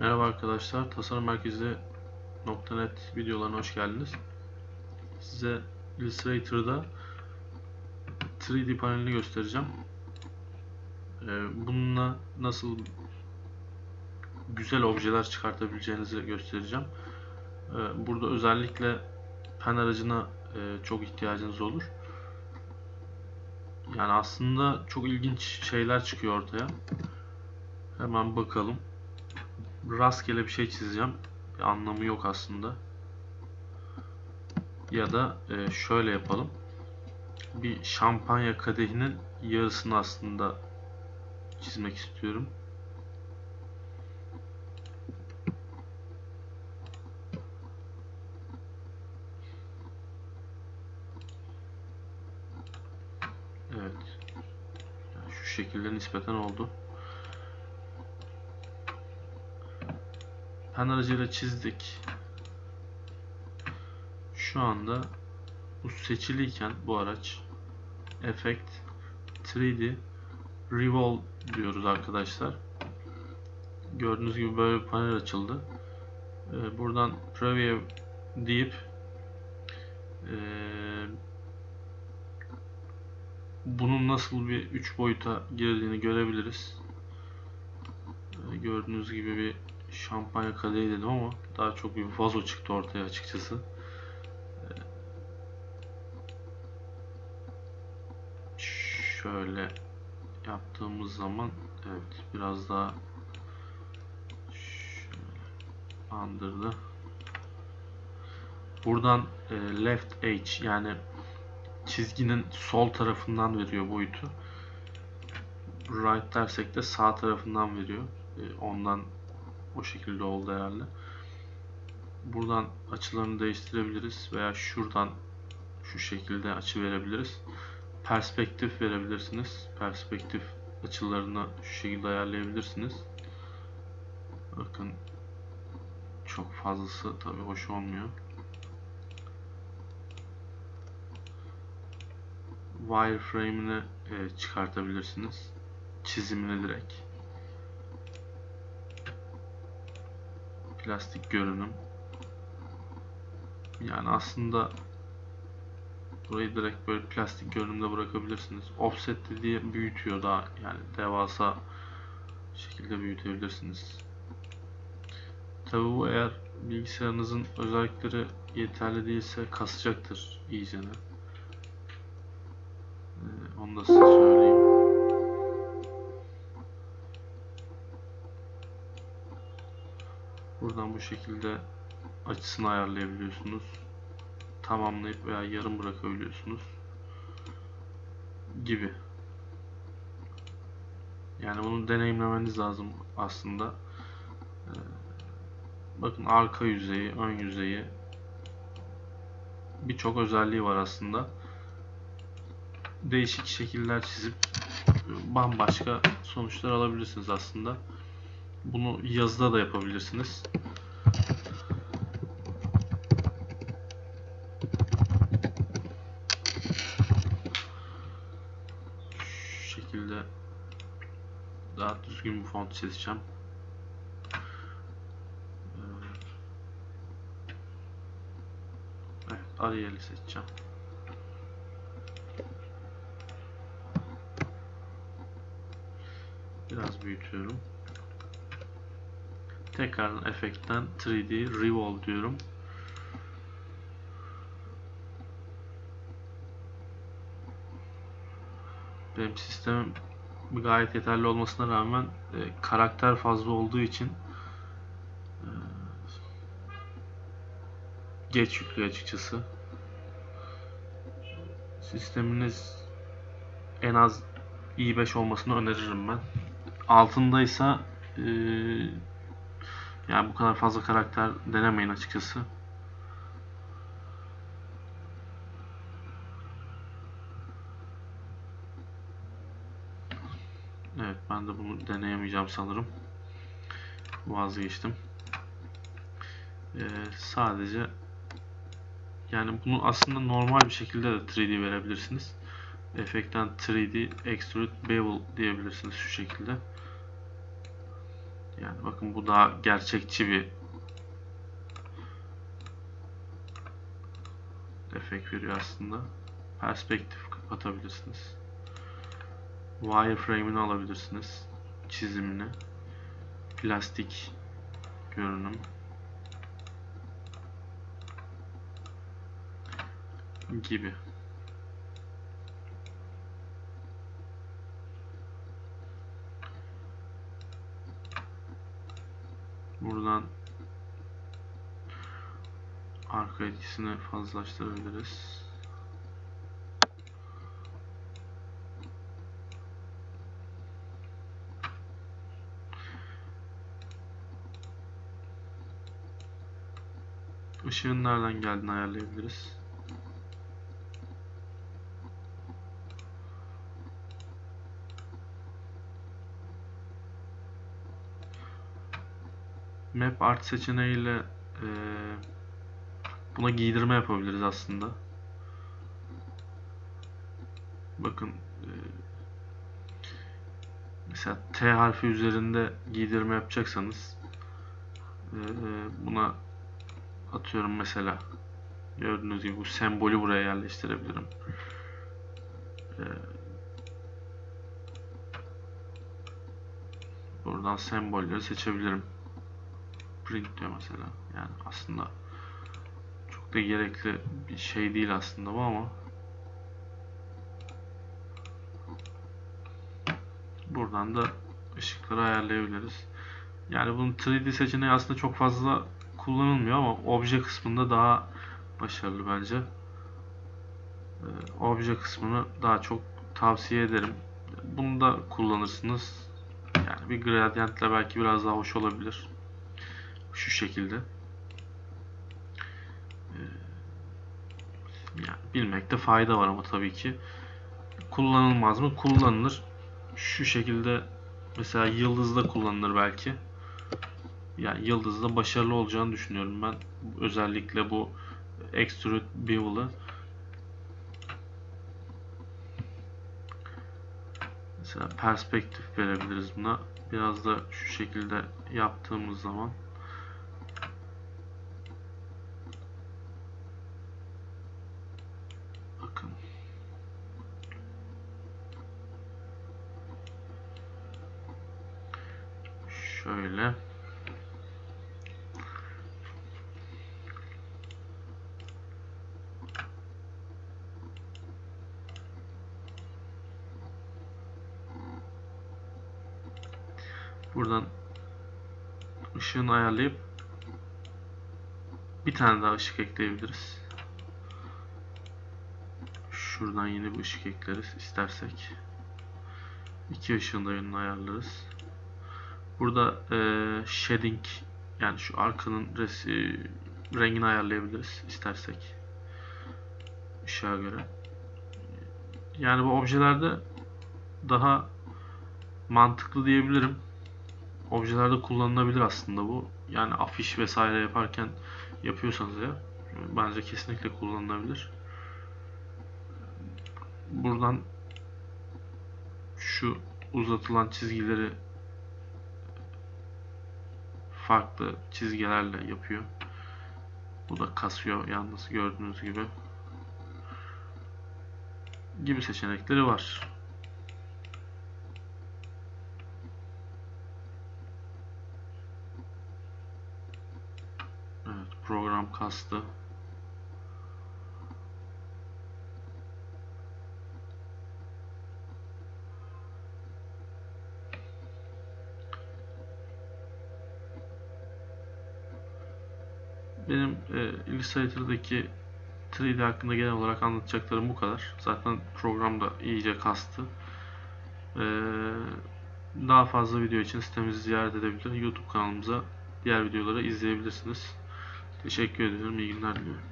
Merhaba arkadaşlar, Tasarım Merkezi .net videolarına hoş geldiniz. Size Illustrator'da 3D panelini göstereceğim. Ee, bununla nasıl güzel objeler çıkartabileceğinizi göstereceğim. Ee, burada özellikle pen aracına e, çok ihtiyacınız olur. Yani aslında çok ilginç şeyler çıkıyor ortaya. Hemen bakalım rastgele bir şey çizeceğim. Bir anlamı yok aslında. Ya da e, şöyle yapalım. Bir şampanya kadehinin yarısını aslında çizmek istiyorum. Evet. Yani şu şekilde nispeten oldu. Pen aracıyla çizdik. Şu anda bu seçiliyken bu araç Effect 3D Revolve diyoruz arkadaşlar. Gördüğünüz gibi böyle bir panel açıldı. Ee, buradan Preview deyip ee, bunun nasıl bir 3 boyuta girdiğini görebiliriz. Ee, gördüğünüz gibi bir şampanya kadehi dedim ama daha çok bir vazo çıktı ortaya açıkçası. Şöyle yaptığımız zaman evet biraz daha andırdı. Buradan e, left edge yani çizginin sol tarafından veriyor boyutu. Right dersek de sağ tarafından veriyor. E, ondan o şekilde oldu herhalde. Buradan açılarını değiştirebiliriz veya şuradan şu şekilde açı verebiliriz. Perspektif verebilirsiniz. Perspektif açılarını şu şekilde ayarlayabilirsiniz. Bakın çok fazlası tabi hoş olmuyor. Wireframe'ini e, çıkartabilirsiniz. Çizimini direkt. Plastik görünüm. Yani aslında burayı direkt böyle plastik görünümde bırakabilirsiniz. Offset dediği büyütüyor daha yani devasa şekilde büyütebilirsiniz. Tabi bu eğer bilgisayarınızın özellikleri yeterli değilse kasacaktır iyicene. Ee, onu da size söyleyeyim. Buradan bu şekilde açısını ayarlayabiliyorsunuz. Tamamlayıp veya yarım bırakabiliyorsunuz. Gibi. Yani bunu deneyimlemeniz lazım aslında. Ee, bakın arka yüzeyi, ön yüzeyi birçok özelliği var aslında. Değişik şekiller çizip bambaşka sonuçlar alabilirsiniz aslında. Bunu yazıda da yapabilirsiniz. Şu şekilde daha düzgün bir font çizeceğim. Ee, evet, Arial'i seçeceğim. Biraz büyütüyorum. Tekrardan efektten 3D Revolve diyorum. Benim sistemim gayet yeterli olmasına rağmen e, karakter fazla olduğu için e, geç yüklüyor açıkçası. Sisteminiz en az i5 olmasını öneririm ben. Altındaysa e, yani bu kadar fazla karakter denemeyin açıkçası. Evet ben de bunu deneyemeyeceğim sanırım. Vazgeçtim. Ee, sadece yani bunu aslında normal bir şekilde de 3D verebilirsiniz. Efektten 3D Extrude Bevel diyebilirsiniz şu şekilde. Yani bakın bu daha gerçekçi bir efekt veriyor aslında. Perspektif kapatabilirsiniz. Wireframe'ini alabilirsiniz. Çizimini. Plastik görünüm. Gibi. Buradan arka etkisini fazlalaştırabiliriz. Işığın nereden geldiğini ayarlayabiliriz. Map art seçeneğiyle e, buna giydirme yapabiliriz aslında. Bakın e, mesela T harfi üzerinde giydirme yapacaksanız e, buna atıyorum mesela gördüğünüz gibi bu sembolü buraya yerleştirebilirim. E, buradan sembolleri seçebilirim print diyor mesela. Yani aslında çok da gerekli bir şey değil aslında bu ama buradan da ışıkları ayarlayabiliriz. Yani bunun 3D seçeneği aslında çok fazla kullanılmıyor ama obje kısmında daha başarılı bence. Ee, obje kısmını daha çok tavsiye ederim. Bunu da kullanırsınız. Yani bir gradyentle belki biraz daha hoş olabilir. Şu şekilde. Ee, yani bilmekte fayda var ama tabii ki. Kullanılmaz mı? Kullanılır. Şu şekilde mesela yıldızda kullanılır belki. Yani yıldızda başarılı olacağını düşünüyorum ben. Özellikle bu Extrude Bevel'ı Mesela perspektif verebiliriz buna. Biraz da şu şekilde yaptığımız zaman bakın şöyle buradan ışığını ayarlayıp bir tane daha ışık ekleyebiliriz. Şuradan yeni bir ışık ekleriz istersek. İki ışığın da yönünü ayarlarız. Burada e, shading yani şu arkanın resi, rengini ayarlayabiliriz istersek. Işığa göre. Yani bu objelerde daha mantıklı diyebilirim. Objelerde kullanılabilir aslında bu. Yani afiş vesaire yaparken yapıyorsanız ya bence kesinlikle kullanılabilir. Buradan şu uzatılan çizgileri farklı çizgilerle yapıyor. Bu da kasıyor yalnız gördüğünüz gibi. Gibi seçenekleri var. Evet program kastı. Benim e, Illustrator'daki 3D hakkında genel olarak anlatacaklarım bu kadar. Zaten program da iyice kastı. E, daha fazla video için sitemizi ziyaret edebilir. YouTube kanalımıza diğer videoları izleyebilirsiniz. Teşekkür ediyorum. İyi günler diliyorum.